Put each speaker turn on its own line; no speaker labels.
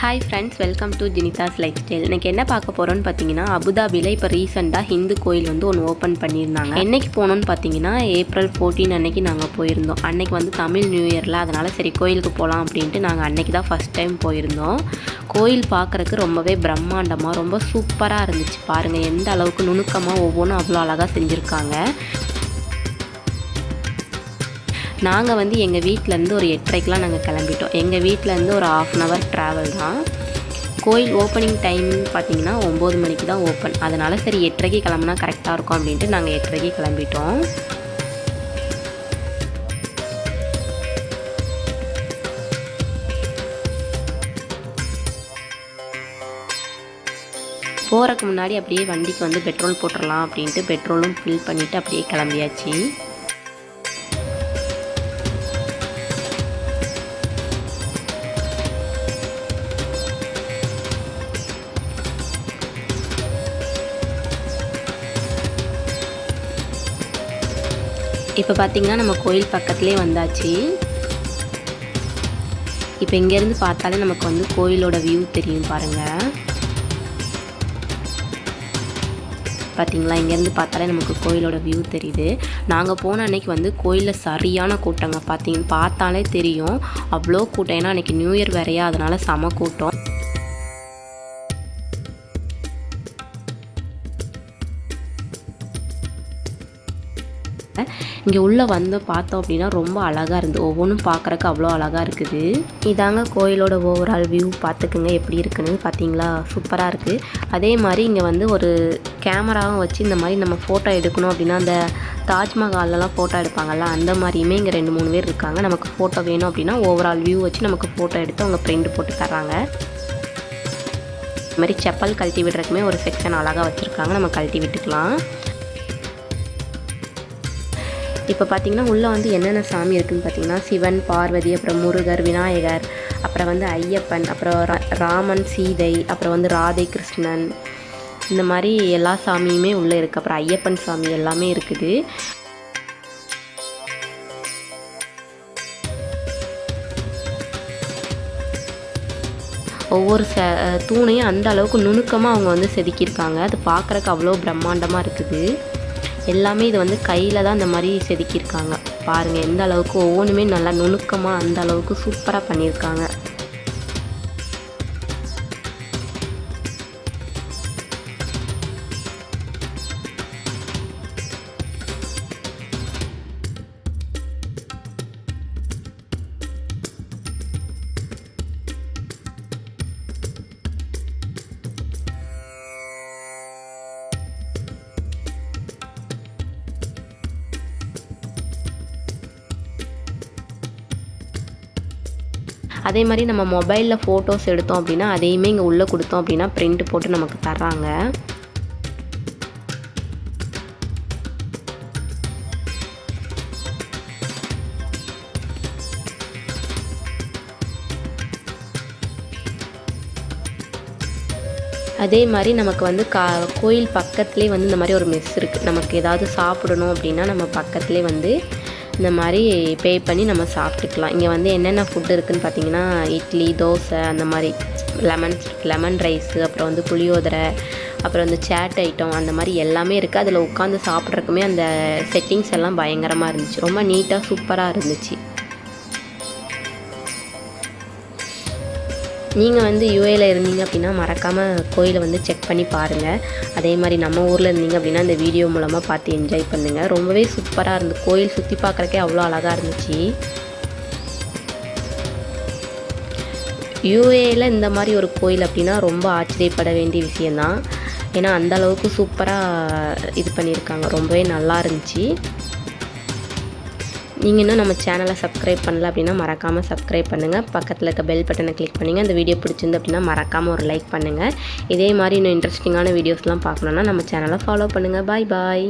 Hi friends welcome to Jinitha's lifestyle எனக்கு என்ன பார்க்க போகிறோன்னு பார்த்தீங்கன்னா அபுதாபியில் இப்போ ரீசெண்டாக ஹிந்து கோயில் வந்து ஒன்று ஓப்பன் பண்ணியிருந்தாங்க. என்னைக்கு போனோன்னு பார்த்தீங்கன்னா ஏப்ரல் ஃபோர்டீன் அன்னைக்கு நாங்கள் போயிருந்தோம். அன்னைக்கு வந்து தமிழ் நியூ இயரில் அதனால் சரி கோயிலுக்கு போகலாம் அப்படின்ட்டு நாங்கள் அன்னைக்கு தான் ஃபஸ்ட் டைம் போயிருந்தோம். கோயில் பார்க்குறக்கு ரொம்பவே பிரம்மாண்டமாக ரொம்ப சூப்பராக இருந்துச்சு. பாருங்கள் எந்த அளவுக்கு நுணுக்கமாக ஒவ்வொன்றும் அவ்வளோ அழகாக செஞ்சுருக்காங்க. நாங்கள் வந்து எங்கள் வீட்டிலேருந்து ஒரு எட்டரைக்கெலாம் நாங்கள் கிளம்பிட்டோம். எங்கள் வீட்டிலேருந்து ஒரு ஆஃப் அன் ஹவர் ட்ராவல் தான். கோயில் ஓப்பனிங் டைம் பார்த்தீங்கன்னா ஒம்பது மணிக்கு தான் ஓப்பன் அதனால் சரி எட்டரைக்கு கிளம்புனா கரெக்டாக இருக்கும் அப்படின்ட்டு நாங்கள் எட்டரைக்கு கிளம்பிட்டோம். போகிறக்கு முன்னாடி அப்படியே வண்டிக்கு வந்து பெட்ரோல் போட்டுடலாம் அப்படின்ட்டு பெட்ரோலும் ஃபில் பண்ணிவிட்டு அப்படியே கிளம்பியாச்சு. இப்போ பார்த்திங்கன்னா நம்ம கோயில் பக்கத்துலேயே வந்தாச்சு. இப்போ இங்கேருந்து பார்த்தாலே நமக்கு வந்து கோயிலோட வியூ தெரியும் பாருங்கள் பார்த்தீங்களா? இங்கேருந்து பார்த்தாலே நமக்கு கோயிலோட வியூ தெரியுது. நாங்கள் போன அன்னைக்கு வந்து கோயிலில் சரியான கூட்டங்க. பார்த்தீங்க பார்த்தாலே தெரியும். அவ்வளோ கூட்டம். ஏன்னா அன்றைக்கி நியூ இயர் வேறையா அதனால் செம கூட்டம். இங்கே உள்ளே வந்து பார்த்தோம் அப்படின்னா ரொம்ப அழகாக இருந்து ஒவ்வொன்றும் பார்க்குறக்கு அவ்வளோ அழகாக இருக்குது. இதாங்க கோயிலோட ஓவரால் வியூ பார்த்துக்குங்க எப்படி இருக்குன்னு. பார்த்தீங்களா? சூப்பராக இருக்குது அதே மாதிரி இங்கே வந்து ஒரு கேமராவும் வச்சு இந்த மாதிரி நம்ம ஃபோட்டோ எடுக்கணும் அப்படின்னா அந்த தாஜ்மஹால்லலாம் ஃபோட்டோ எடுப்பாங்கல்ல அந்த மாதிரியுமே இங்கே ரெண்டு மூணு பேர் இருக்காங்க. நமக்கு ஃபோட்டோ வேணும் அப்படின்னா ஓவரால் வியூ வச்சு நமக்கு ஃபோட்டோ எடுத்து அவங்க பிரிண்ட் போட்டு தர்றாங்க. இது மாதிரி செப்பல் கழட்டி விடுறதுக்குமே ஒரு செக்ஷன் அழகாக வச்சுருக்காங்க. நம்ம கழட்டி விட்டுக்கலாம். இப்போ பார்த்திங்கன்னா உள்ளே வந்து என்னென்ன சாமி இருக்குதுன்னு பார்த்திங்கன்னா சிவன் பார்வதி அப்புறம் முருகர் விநாயகர் அப்புறம் வந்து ஐயப்பன் அப்புறம் ராமன் சீதை அப்புறம் வந்து ராதை கிருஷ்ணன். இந்த மாதிரி எல்லா சாமியுமே உள்ளே இருக்குது அப்புறம் ஐயப்பன் சாமி எல்லாமே இருக்குது. ஒவ்வொரு ச தூணையும் அந்த அளவுக்கு நுணுக்கமாக அவங்க வந்து செதுக்கியிருக்காங்க. அது பார்க்குறக்கு அவ்வளோ பிரம்மாண்டமாக இருக்குது. எல்லாமே இது வந்து கையில் தான் இந்த மாதிரி செதுக்கியிருக்காங்க. பாருங்கள் எந்த அளவுக்கு ஒவ்வொன்றுமே நல்லா நுணுக்கமாக அந்த அளவுக்கு சூப்பராக பண்ணியிருக்காங்க. அதே மாதிரி நம்ம மொபைலில் ஃபோட்டோஸ் எடுத்தோம் அப்படின்னா அதையுமே இங்கே உள்ளே கொடுத்தோம் அப்படின்னா பிரிண்ட் போட்டு நமக்கு தர்றாங்க. அதே மாதிரி நமக்கு வந்து கா கோயில் பக்கத்துலேயே வந்து இந்த மாதிரி ஒரு மெஸ் இருக்குது நமக்கு ஏதாவது சாப்பிடணும் அப்படின்னா நம்ம பக்கத்துலேயே வந்து இந்த மாதிரி பே பண்ணி நம்ம சாப்பிட்டுக்கலாம். இங்கே வந்து என்னென்ன ஃபுட்டு இருக்குதுன்னு பார்த்தீங்கன்னா இட்லி தோசை அந்த மாதிரி லெமன் லெமன் ரைஸு அப்புறம் வந்து புளியோதரை அப்புறம் வந்து சேட் ஐட்டம் அந்த மாதிரி எல்லாமே இருக்குது அதில் உட்காந்து சாப்பிட்றக்குமே அந்த செட்டிங்ஸ் எல்லாம் பயங்கரமாக இருந்துச்சு. ரொம்ப நீட்டாக சூப்பராக இருந்துச்சு. நீங்கள் வந்து யூஏயில் இருந்தீங்க அப்படின்னா மறக்காமல் கோயிலை வந்து செக் பண்ணி பாருங்கள் அதே மாதிரி நம்ம ஊரில் இருந்தீங்க அப்படின்னா இந்த வீடியோ மூலமாக பார்த்து என்ஜாய் பண்ணுங்கள் ரொம்பவே சூப்பராக இருந்து கோயில் சுற்றி பார்க்குறக்கே அவ்வளோ அழகாக இருந்துச்சு. யூஏயில் இந்த மாதிரி ஒரு கோயில் அப்படின்னா ரொம்ப ஆச்சரியப்பட வேண்டிய விஷயந்தான் ஏன்னா அந்த அளவுக்கு சூப்பராக இது பண்ணியிருக்காங்க. ரொம்பவே நல்லா இருந்துச்சு. நீங்கள் இன்னும் நம்ம சேனலை சப்ஸ்கிரைப் பண்ணல அப்படின்னா மறக்காமல் சப்ஸ்கிரைப் பண்ணுங்கள் பக்கத்தில் இருக்க பெல் பட்டனை கிளிக் பண்ணுங்கள் அந்த வீடியோ பிடிச்சிருந்து அப்படின்னா மறக்காமல் ஒரு லைக் பண்ணுங்கள் இதே மாதிரி இன்னும் இன்ட்ரெஸ்டிங்கான வீடியோஸ்லாம் பார்க்கணுன்னா நம்ம சேனலை ஃபாலோ பண்ணுங்கள் பாய் பாய்